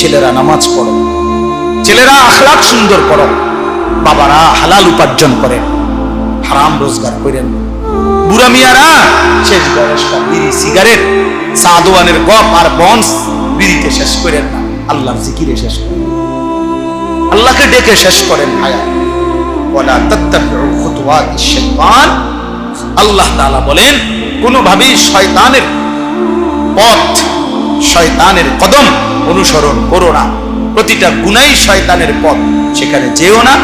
ছেলেরা নামাজ পড়ো। ছেলেরা আখলাক সুন্দর করো বাবারা হালাল উপার্জন করেন হারাম রোজগার করেন। বুড়া মিয়ারা শেষ বয়সটা বিড়ি, সিগারেট, সাদওয়ানের গপ আর বন্স বিড়িতে শেষ করেন না। আল্লাহর জিকিরে শেষ করেন। আল্লাহকে ডেকে শেষ করেন ভায়া ওয়ালা তাত্তাবিউ খুতুওয়াতিশ শাইতান। আল্লাহ তাআলা বলেন, কোনোভাবেই শয়তানের পথ, শয়তানের কদম অনুসরণ করো না। প্রতিটা গুনাই শয়তানের পথ। সেখানে যেও না।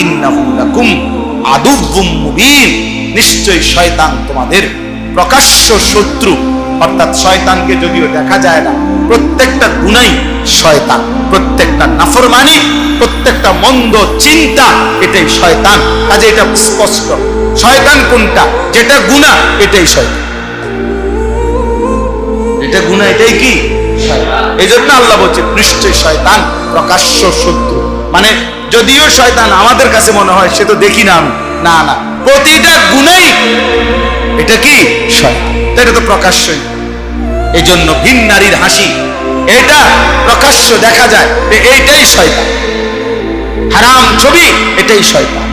ইন্নাহু লাকুম আদুব্বুম মুবিন। নিশ্চয়ই শয়তান তোমাদের প্রকাশ্য শত্রু। অর্থাৎ শয়তানকে যদিও দেখা যায় না, প্রত্যেকটা গুনাই শয়তান। প্রত্যেকটা নাফরমানি, প্রত্যেকটা মন্দ চিন্তা, এটাই শয়তান। কাজে এটা স্পষ্ট। শয়তান কোনটা? যেটা গুনাহ এটাই শয়তান। এটা গুণা, এটাই কি? এই আল্লাহ বলছে নিশ্চয় শয়তান প্রকাশ্য শত্রু। মানে যদিও শয়তান আমাদের কাছে মনে হয়, সে তো দেখি না আমি। না না, প্রতিটা গুণাই এটা কি? শয়তান। এটা তো প্রকাশ্যই। এই জন্য ভিন নারীর হাসি, এটা প্রকাশ্য দেখা যায় এইটাই শয়তান। হারাম ছবি, এটাই শয়তান।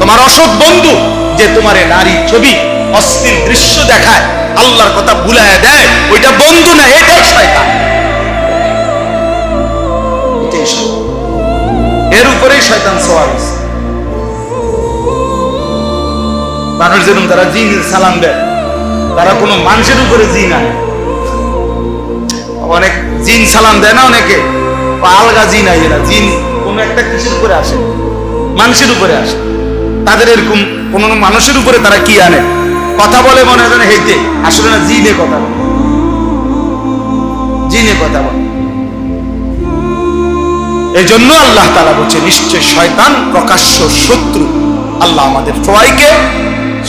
তোমার অসৎ বন্ধু যে তোমার নারী ছবি অস্থির দৃশ্য দেখায়, আল্লাহর কথা ভুলায় দেয় এর শয়তান হয়েছে। মানুষ যেরকম তারা জিন সালাম দেয়, তারা কোনো মানুষের উপরে জিন আনে। অনেক জিন সালাম দেয় না অনেকে আলগা জিন আই এরা। জিন কোন একটা কিসের উপরে আসে মানুষের উপরে আসে তাদের এরকম কোন মানুষের উপরে তারা কি আনে? কথা বলে মনে হয় হেঁটে আসলে না জিনে কথা বলে। জিনে কথা বলে। এই জন্য আল্লাহ তালা বলছে নিশ্চয় শয়তান প্রকাশ্য শত্রু। আল্লাহ আমাদের সবাইকে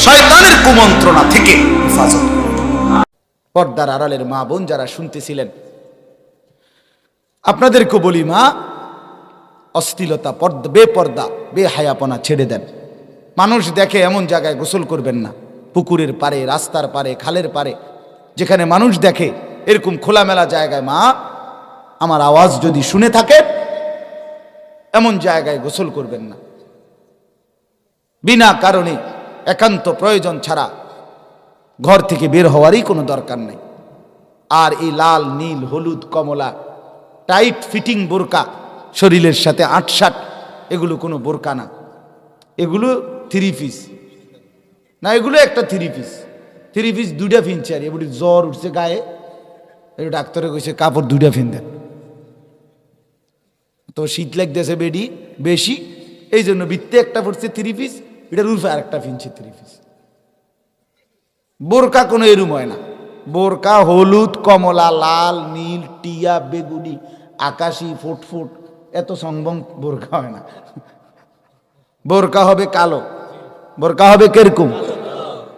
শয়তানের কুমন্ত্রণা থেকে হেফাজত। পর্দার আড়ালের মা বোন যারা শুনতেছিলেন, আপনাদেরকে বলি মা, অশ্লীলতা, পর্দা, বেপর্দা, বেহায়াপনা ছেড়ে দেন। মানুষ দেখে এমন জায়গায় গোসল করবেন না। পুকুরের পারে রাস্তার পারে খালের পারে যেখানে মানুষ দেখে এরকম খোলামেলা জায়গায় মা, আমার আওয়াজ যদি শুনে থাকে এমন জায়গায় গোসল করবেন না। বিনা কারণে একান্ত প্রয়োজন ছাড়া ঘর থেকে বের হওয়ারই কোনো দরকার নেই। আর এই লাল, নীল, হলুদ, কমলা, টাইট ফিটিং বোরকা শরীরের সাথে আটসাট, এগুলো কোনো বোরকা না। এগুলো থ্রি পিস না, এগুলো একটা থ্রি পিস থ্রি পিস দুইটা ফিনছে আর এগুলি জ্বর উঠছে গায়ে ডাক্তারে কইছে কাপড় দুইটা ফিন দেন। তো শীত লাগতেছে বেডি, বেশি। এই জন্য বৃত্তে একটা পড়ছে থ্রি পিস এটার উল্ফে আর একটা ফিনছে থ্রি পিস বোরকা কোনো এরুম হয় না। বোরকা হলুদ, কমলা, লাল, নীল, টিয়া, বেগুনি, আকাশি ফুটফুট এত সংবং বোরকা হয় না। বোরকা হবে কালো, বোরকা হবে কীরকম?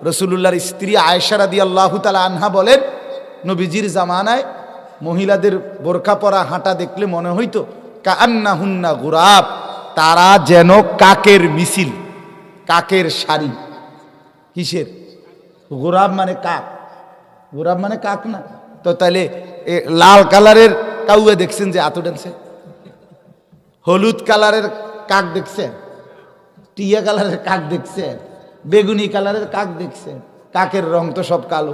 রসুল্লাহর স্ত্রী আয়েশারা দি আল্লাহ তালা আনহা বলেন, নবীজির জামানায় মহিলাদের বোরকা পরা হাঁটা দেখলে মনে হইতো কান্না হুন্না গুরাব, তারা যেন কাকের মিছিল, কাকের শাড়ি কিসের? গোরাব মানে কাক। গোরাব মানে কাক না। তো তাহলে লাল কালারের কাউয়ে দেখছেন যে আতো ডান্সে হলুদ কালারের কাক দেখছেন টিয়া কালারের কাক দেখছেন বেগুনি কালারের কাক দেখছেন কাকের রং তো সব কালো।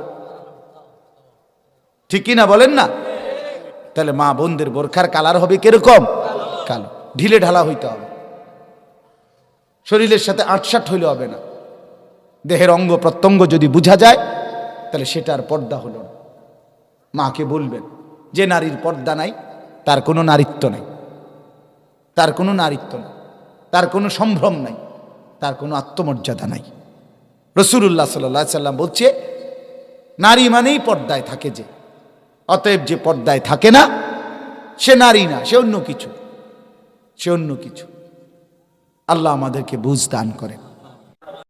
ঠিক না বলেন না? তাহলে মা বোনদের বোরখার কালার হবে কীরকম? কালো, ঢিলে ঢালা হইতে হবে। শরীরের সাথে আটসাট হইলে হবে না। দেহের অঙ্গ প্রত্যঙ্গ যদি বোঝা যায়, তাহলে সেটার পর্দা হলো না। মাকে বলবেন, যে নারীর পর্দা নাই, তার কোনো নারীত্ব নাই। তার কোনো নারীত্ব নাই। তার কোনো সম্ভ্রম নাই। তার কোনো আত্মমর্যাদা নাই। রসুল্লাহ সাল্লাহ সাল্লাম বলছে, নারী মানেই পর্দায় থাকে যে। অতএব যে পর্দায় থাকে না, সে নারী না, সে অন্য কিছু। সে অন্য কিছু। আল্লাহ আমাদেরকে বুঝ দান করেন।